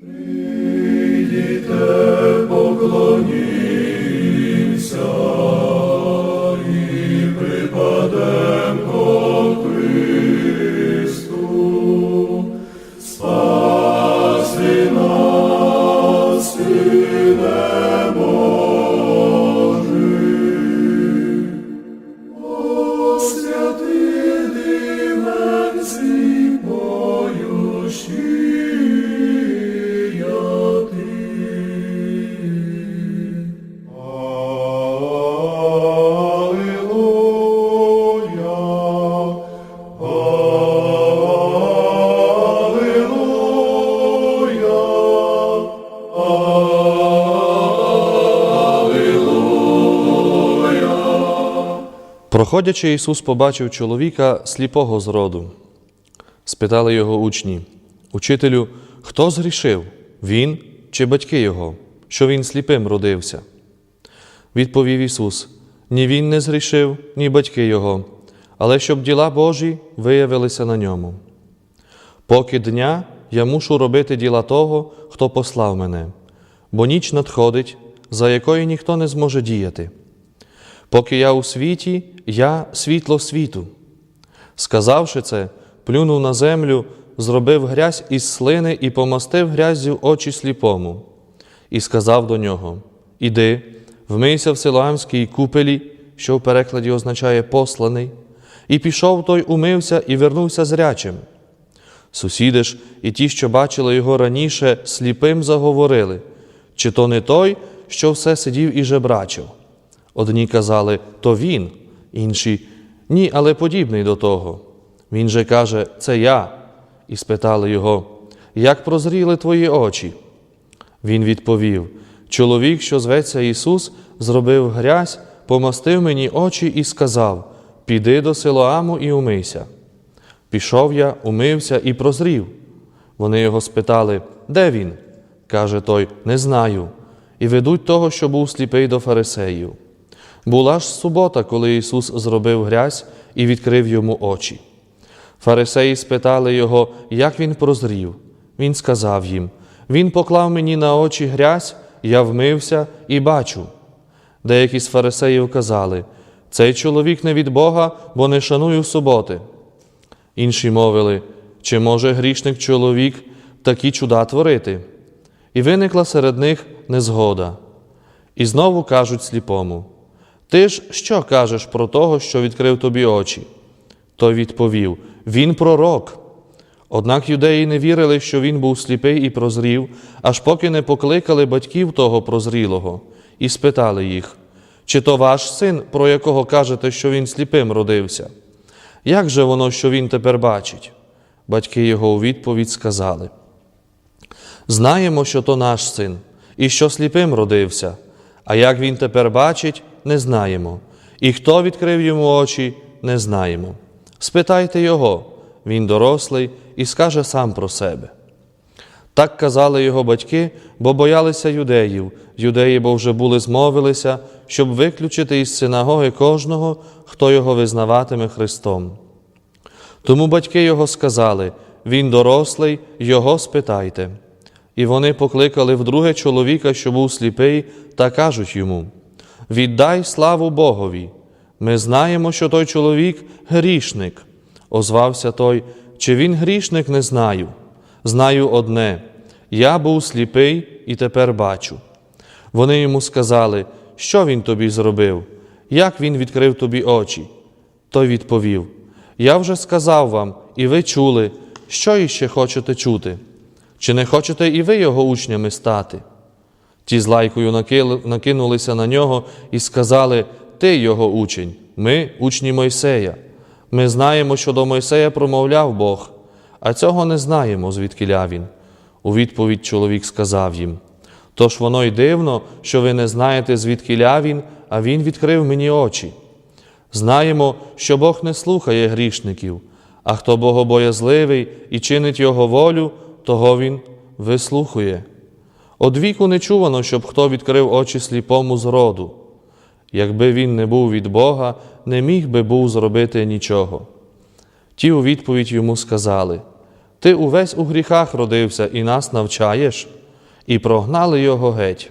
Прийдіте, Проходячи, Ісус побачив чоловіка сліпого з роду. Спитали його учні, Учителю, хто згрішив? Він чи батьки його, що він сліпим родився? Відповів Ісус: Ні він не згрішив, ні батьки його, але щоб діла Божі виявилися на ньому. Поки дня я мушу робити діла того, хто послав мене, бо ніч надходить, за якою ніхто не зможе діяти. Поки я у світі, я світло світу. Сказавши це, плюнув на землю, зробив грязь із слини і помастив гряззю очі сліпому, і сказав до нього: Іди, вмийся в Силоамській купелі, що в перекладі означає посланий, і пішов той, умився і вернувся зрячим. Сусіди ж і ті, що бачили його раніше, сліпим заговорили, чи то не той, що все сидів і жебрачив. Одні казали, то він, інші ні, але подібний до того. Він же каже, це я. І спитали його, як прозріли твої очі? Він відповів: Чоловік, що зветься Ісус, зробив грязь, помастив мені очі і сказав: Піди до Силоаму і умийся. Пішов я, умився і прозрів. Вони його спитали, де він? Каже той, не знаю. І ведуть того, що був сліпий до фарисеїв. Була ж субота, коли Ісус зробив грязь і відкрив йому очі. Фарисеї спитали його, як він прозрів. Він сказав їм: Він поклав мені на очі грязь, я вмився і бачу. Деякі з фарисеїв казали: Цей чоловік не від Бога, бо не шанує суботи. Інші мовили, чи може грішник чоловік такі чуда творити? І виникла серед них незгода. І знову кажуть сліпому: Ти ж що кажеш про того, що відкрив тобі очі? Той відповів: Він пророк. Однак юдеї не вірили, що він був сліпий і прозрів, аж поки не покликали батьків того прозрілого, і спитали їх, чи то ваш син, про якого кажете, що він сліпим родився? Як же воно, що він тепер бачить? Батьки його у відповідь сказали: Знаємо, що то наш син, і що сліпим родився, а як він тепер бачить, не знаємо, і хто відкрив йому очі, не знаємо. Спитайте його, він дорослий і скаже сам про себе. Так казали його батьки, бо боялися юдеїв. Юдеї, бо вже були змовилися, щоб виключити із синагоги кожного, хто його визнаватиме Христом. Тому батьки його сказали: Він дорослий, його спитайте. І вони покликали вдруге чоловіка, що був сліпий, та кажуть йому: Віддай славу Богові. Ми знаємо, що той чоловік грішник. Озвався той, чи він грішник, не знаю. Знаю одне: я був сліпий і тепер бачу. Вони йому сказали, що він тобі зробив, як він відкрив тобі очі. Той відповів: Я вже сказав вам, і ви чули, що іще хочете чути. Чи не хочете і ви його учнями стати? Ті з лайкою накинулися на нього і сказали: Ти його учень, ми учні Мойсея. Ми знаємо, що до Мойсея промовляв Бог, а цього не знаємо, звідкиля він. У відповідь чоловік сказав їм: Тож воно й дивно, що ви не знаєте, звідкиля він, а він відкрив мені очі. Знаємо, що Бог не слухає грішників, а хто богобоязливий і чинить Його волю, того Він вислухує. Од віку не чувано, щоб хто відкрив очі сліпому з роду. Якби він не був від Бога, не міг би був зробити нічого. Ті у відповідь йому сказали: Ти увесь у гріхах родився і нас навчаєш, і прогнали його геть.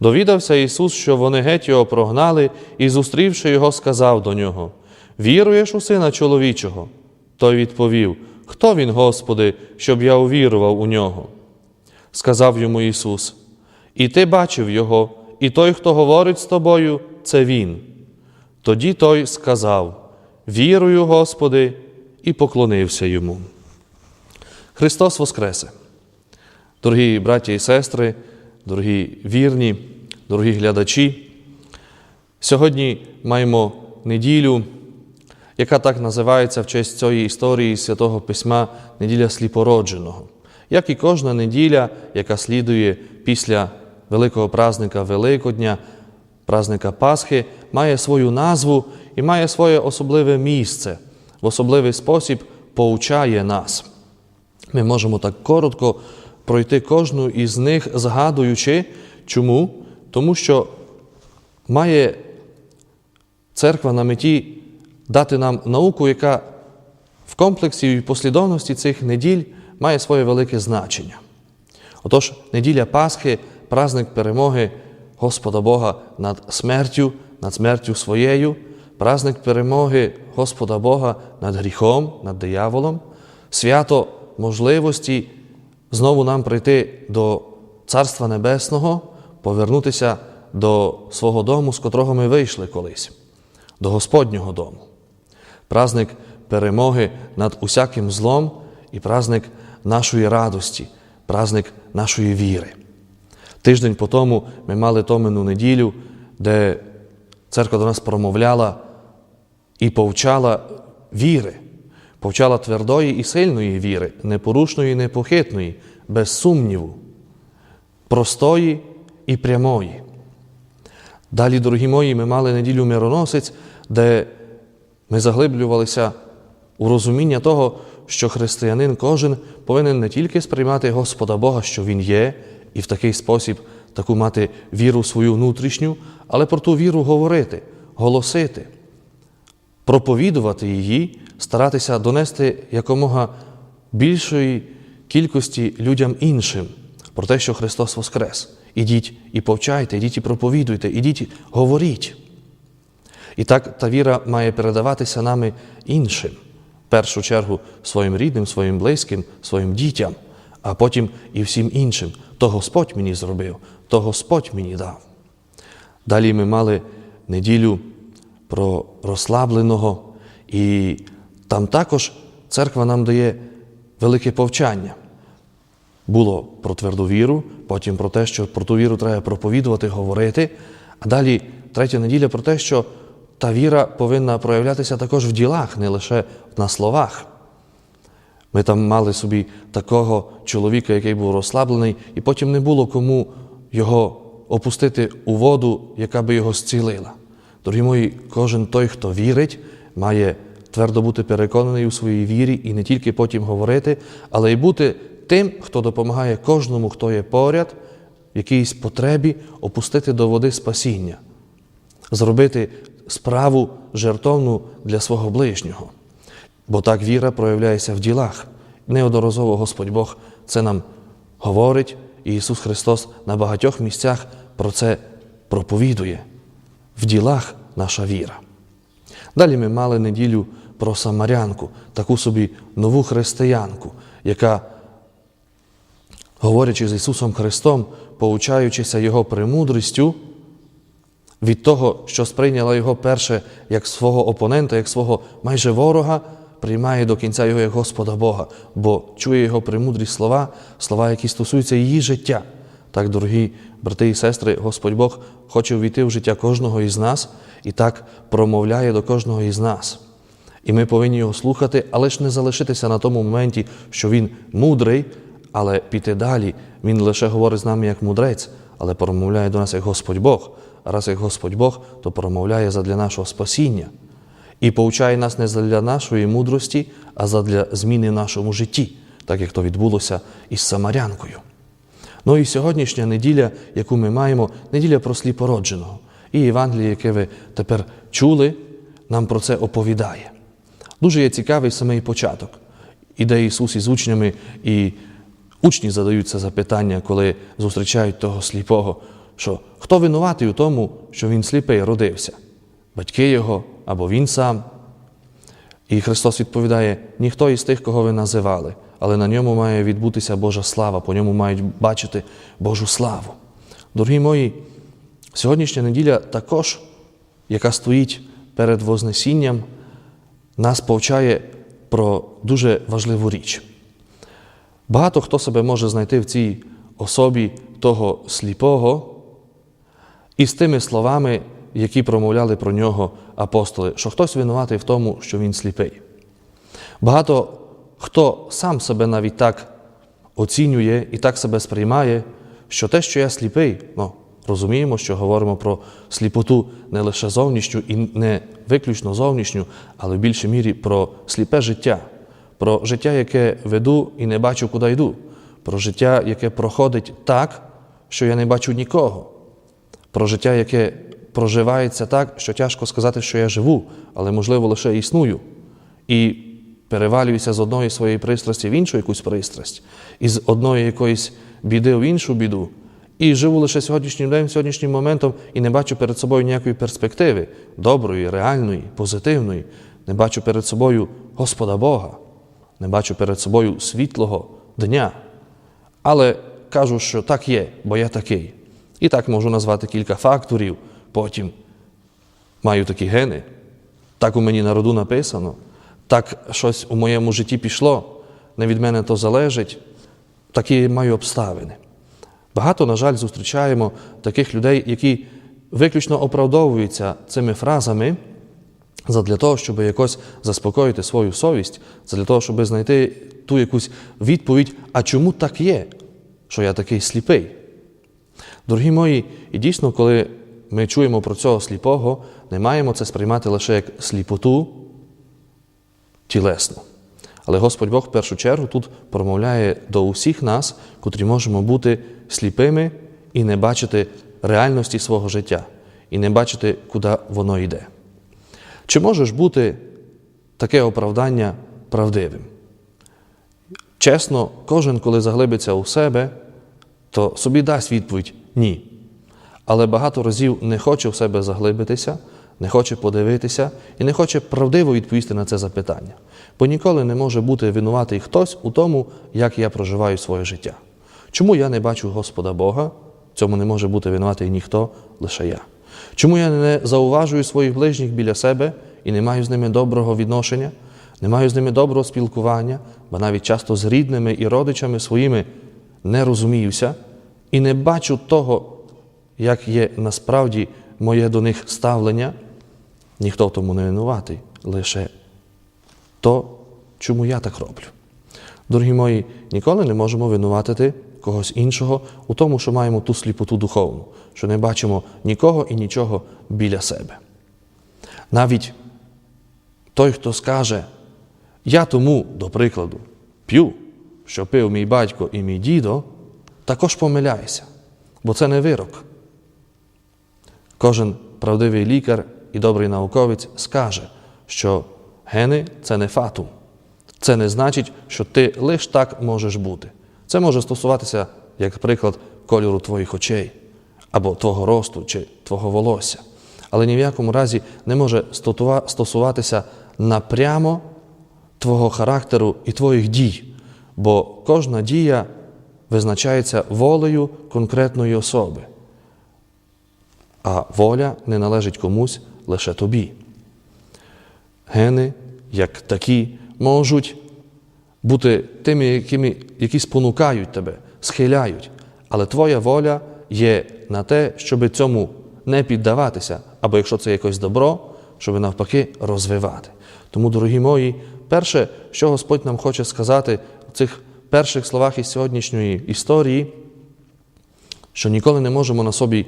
Довідався Ісус, що вони геть його прогнали, і, зустрівши його, сказав до нього: Віруєш у сина чоловічого? Той відповів: Хто він, Господи, щоб я увірував у нього? Сказав йому Ісус: І ти бачив його, і той, хто говорить з тобою, це Він. Тоді той сказав: Вірую, Господи, і поклонився йому. Христос Воскресе! Дорогі браті і сестри, дорогі вірні, дорогі глядачі, сьогодні маємо неділю, яка так називається в честь цієї історії Святого Письма неділя сліпородженого, як і кожна неділя, яка слідує після великого празника Великодня, празника Пасхи, має свою назву і має своє особливе місце, в особливий спосіб поучає нас. Ми можемо так коротко пройти кожну із них, згадуючи, чому? Тому що має церква на меті дати нам науку, яка в комплексі і послідовності цих неділь має своє велике значення. Отож, неділя Пасхи, праздник перемоги Господа Бога над смертю, над смертю своєю, праздник перемоги Господа Бога над гріхом, над дияволом, свято можливості знову нам прийти до Царства Небесного, повернутися до свого дому, з котрого ми вийшли колись, до Господнього дому. Праздник перемоги над усяким злом і праздник нашої радості, праздник нашої віри. Тиждень по тому ми мали Томину неділю, де церква до нас промовляла і повчала віри, повчала твердої і сильної віри, непорушної і непохитної, без сумніву, простої і прямої. Далі, дорогі мої, ми мали неділю мироносець, де ми заглиблювалися у розуміння того, що християнин кожен повинен не тільки сприймати Господа Бога, що Він є, і в такий спосіб таку мати віру свою внутрішню, але про ту віру говорити, голосити, проповідувати її, старатися донести якомога більшої кількості людям іншим про те, що Христос Воскрес. Ідіть і повчайте, ідіть і проповідуйте, ідіть і говоріть. І так та віра має передаватися нами іншим, першу чергу своїм рідним, своїм близьким, своїм дітям, а потім і всім іншим. То Господь мені зробив, то Господь мені дав. Далі ми мали неділю про розслабленого, і там також церква нам дає велике повчання. Було про тверду віру, потім про те, що про ту віру треба проповідувати, говорити. А далі третя неділя про те, що та віра повинна проявлятися також в ділах, не лише на словах. Ми там мали собі такого чоловіка, який був розслаблений, і потім не було кому його опустити у воду, яка би його зцілила. Дорогі мої, кожен той, хто вірить, має твердо бути переконаний у своїй вірі і не тільки потім говорити, але й бути тим, хто допомагає кожному, хто є поряд, в якійсь потребі опустити до води спасіння, зробити справу жертовну для свого ближнього. Бо так віра проявляється в ділах. Неодноразово Господь Бог це нам говорить, і Ісус Христос на багатьох місцях про це проповідує. В ділах наша віра. Далі ми мали неділю про Самарянку, таку собі нову християнку, яка, говорячи з Ісусом Христом, поучаючися Його премудрістю, від того, що сприйняла його перше як свого опонента, як свого майже ворога, приймає до кінця його як Господа Бога, бо чує його премудрі слова, слова, які стосуються її життя. Так, дорогі брати і сестри, Господь Бог хоче ввійти в життя кожного із нас і так промовляє до кожного із нас. І ми повинні його слухати, але ж не залишитися на тому моменті, що він мудрий, але піти далі. Він лише говорить з нами як мудрець, але промовляє до нас як Господь Бог. Раз як Господь Бог, то промовляє задля нашого спасіння і повчає нас не задля нашої мудрості, а задля зміни в нашому житті, так як то відбулося із Самарянкою. Ну і сьогоднішня неділя, яку ми маємо, неділя про сліпородженого. І Євангеліє, яке ви тепер чули, нам про це оповідає. Дуже є цікавий самий початок. іде Ісус із учнями, і учні задають це запитання, коли зустрічають того сліпого, що хто винуватий у тому, що він сліпий родився? Батьки його або він сам. І Христос відповідає: ніхто із тих, кого ви називали, але на ньому має відбутися Божа слава, по ньому мають бачити Божу славу. Дорогі мої, сьогоднішня неділя також, яка стоїть перед Вознесінням, нас повчає про дуже важливу річ. Багато хто себе може знайти в цій особі того сліпого і з тими словами, які промовляли про нього апостоли, що хтось винуватий в тому, що він сліпий. Багато хто сам себе навіть так оцінює і так себе сприймає, що те, що я сліпий, ну, розуміємо, що говоримо про сліпоту не лише зовнішню і не виключно зовнішню, але в більшій мірі про сліпе життя, про життя, яке веду і не бачу, куди йду, про життя, яке проходить так, що я не бачу нікого, про життя, яке проживається так, що тяжко сказати, що я живу, але, можливо, лише існую. І перевалююся з одної своєї пристрасті в іншу якусь пристрасть, із одної якоїсь біди в іншу біду. І живу лише сьогоднішнім днем, сьогоднішнім моментом і не бачу перед собою ніякої перспективи, доброї, реальної, позитивної. Не бачу перед собою Господа Бога, не бачу перед собою світлого дня. Але кажу, що так є, бо я такий. І так можу назвати кілька факторів, потім маю такі гени, так у мені на роду написано, так щось у моєму житті пішло, не від мене то залежить, такі маю обставини. Багато, на жаль, зустрічаємо таких людей, які виключно оправдовуються цими фразами задля того, щоб якось заспокоїти свою совість, задля того, щоб знайти ту якусь відповідь, а чому так є, що я такий сліпий. Дорогі мої, і дійсно, коли ми чуємо про цього сліпого, не маємо це сприймати лише як сліпоту тілесну. Але Господь Бог в першу чергу тут промовляє до усіх нас, котрі можемо бути сліпими і не бачити реальності свого життя, і не бачити, куди воно йде. Чи можеш бути таке оправдання правдивим? Чесно, кожен, коли заглибиться у себе, то собі дасть відповідь ні. Але багато разів не хоче в себе заглибитися, не хоче подивитися і не хоче правдиво відповісти на це запитання. Бо ніколи не може бути винуватий хтось у тому, як я проживаю своє життя. Чому я не бачу Господа Бога? Цьому не може бути винуватий ніхто, лише я. Чому я не зауважую своїх ближніх біля себе і не маю з ними доброго відношення, не маю з ними доброго спілкування, бо навіть часто з рідними і родичами своїми не розуміюся і не бачу того, як є насправді моє до них ставлення, ніхто в тому не винуватий, лише то, чому я так роблю. Дорогі мої, ніколи не можемо винуватити когось іншого у тому, що маємо ту сліпоту духовну, що не бачимо нікого і нічого біля себе. Навіть той, хто скаже, я тому, до прикладу, п'ю, що пив мій батько і мій дідо, також помиляється, бо це не вирок. Кожен правдивий лікар і добрий науковець скаже, що гени це не фатум. Це не значить, що ти лише так можеш бути. Це може стосуватися, як приклад, кольору твоїх очей, або твого росту чи твого волосся. Але ні в якому разі не може стосуватися напрямо твого характеру і твоїх дій, бо кожна дія визначається волею конкретної особи, а воля не належить комусь лише тобі. Гени, як такі, можуть бути тими, якими, які спонукають тебе, схиляють, але твоя воля є на те, щоб цьому не піддаватися, або якщо це якось добро, щоб навпаки розвивати. Тому, дорогі мої, перше, що Господь нам хоче сказати в цих перших словах із сьогоднішньої історії, що ніколи не можемо на собі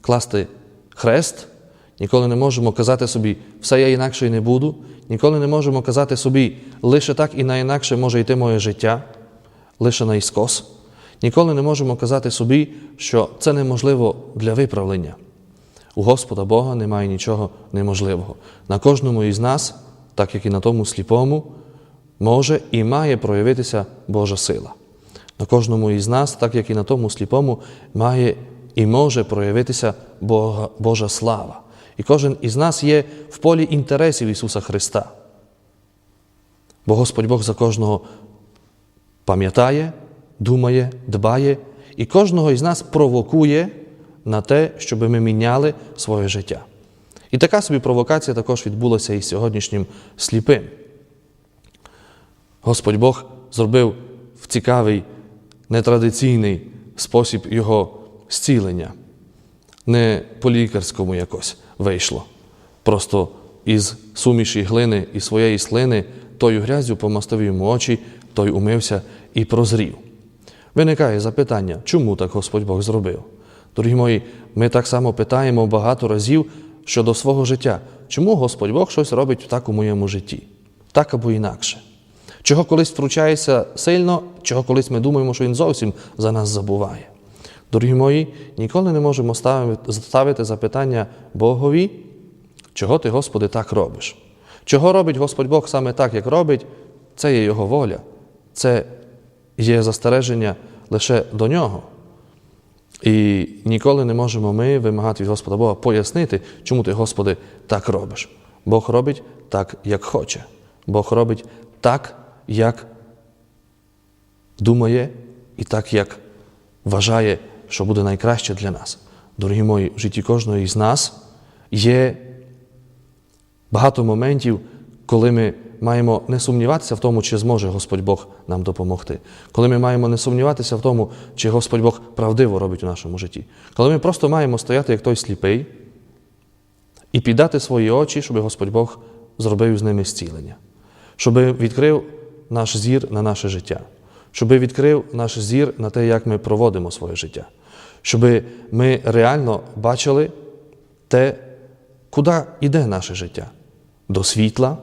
класти хрест, ніколи не можемо казати собі, все я інакше і не буду, ніколи не можемо казати собі, лише так і найінакше може йти моє життя, лише наіскос. Ніколи не можемо казати собі, що це неможливо для виправлення. У Господа Бога немає нічого неможливого. На кожному із нас, так як і на тому сліпому, може і має проявитися Божа сила. На кожному із нас, так як і на тому сліпому, має і може проявитися Бога, Божа слава. І кожен із нас є в полі інтересів Ісуса Христа. Бо Господь Бог за кожного пам'ятає, думає, дбає і кожного із нас провокує на те, щоб ми міняли своє життя. І така собі провокація також відбулася і сьогоднішнім сліпим. Господь Бог зробив в цікавий, нетрадиційний спосіб його зцілення. Не по-лікарському якось вийшло. Просто із суміші глини і своєї слини тою грязю помастив йому очі, той умився і прозрів. Виникає запитання, чому так Господь Бог зробив? Дорогі мої, ми так само питаємо багато разів щодо свого життя. Чому Господь Бог щось робить так у моєму житті? Так або інакше. Чого колись втручається сильно, чого колись ми думаємо, що Він зовсім за нас забуває. Дорогі мої, ніколи не можемо ставити, запитання Богові, чого ти, Господи, так робиш? Чого робить Господь Бог саме так, як робить, це є Його воля, це є застереження лише до нього. І ніколи не можемо ми вимагати від Господа Бога пояснити, чому ти, Господи, так робиш. Бог робить так, як хоче. Бог робить так, як думає, і так, як вважає, що буде найкраще для нас. Дорогі мої, в житті кожного із нас є багато моментів, коли ми маємо не сумніватися в тому, чи зможе Господь Бог нам допомогти. Коли ми маємо не сумніватися в тому, чи Господь Бог правдиво робить у нашому житті. Коли ми просто маємо стояти як той сліпий і піддати свої очі, щоб Господь Бог зробив з ними зцілення, щоб відкрив наш зір на наше життя, щоб відкрив наш зір на те, як ми проводимо своє життя, щоб ми реально бачили те, куди йде наше життя. До світла,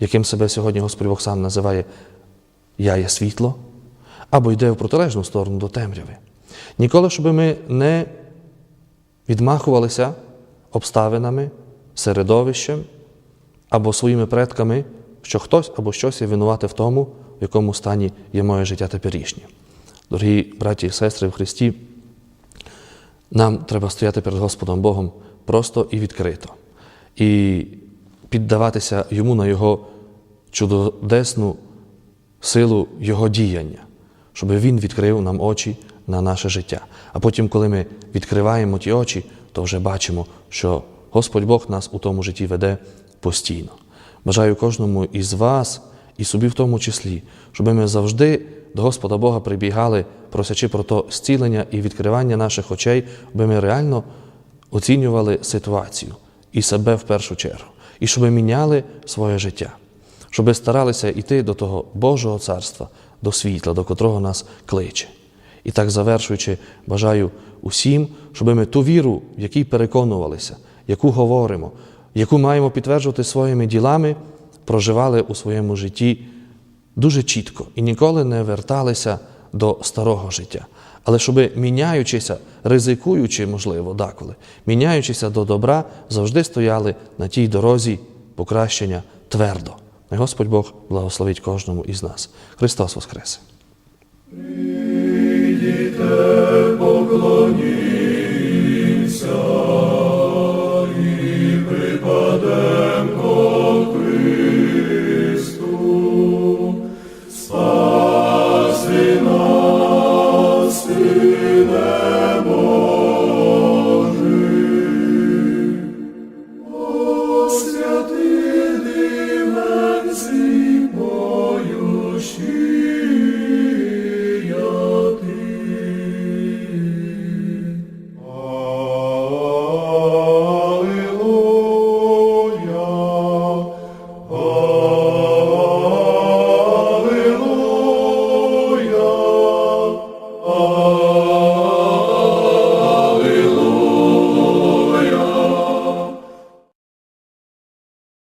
яким себе сьогодні Господь Бог сам називає Я є світло, або йде в протилежну сторону до темряви. Ніколи, щоб ми не відмахувалися обставинами, середовищем або своїми предками, що хтось або щось є винувати в тому, в якому стані є моє життя теперішнє. Дорогі браті і сестри в Христі, нам треба стояти перед Господом Богом просто і відкрито, і піддаватися Йому на Його чудодесну силу Його діяння, щоб Він відкрив нам очі на наше життя. А потім, коли ми відкриваємо ті очі, то вже бачимо, що Господь Бог нас у тому житті веде постійно. Бажаю кожному із вас, і собі в тому числі, щоб ми завжди до Господа Бога прибігали, просячи про то зцілення і відкривання наших очей, аби ми реально оцінювали ситуацію і себе в першу чергу, і щоб ми міняли своє життя, щоб старалися йти до того Божого царства, до світла, до котрого нас кличе. І так завершуючи, бажаю усім, щоб ми ту віру, в якій переконувалися, яку говоримо, яку маємо підтверджувати своїми ділами, проживали у своєму житті дуже чітко і ніколи не верталися до старого життя. Але щоб, міняючися, ризикуючи, можливо, деколи, міняючися до добра, завжди стояли на тій дорозі покращення твердо. Най Господь Бог благословить кожному із нас. Христос Воскресе!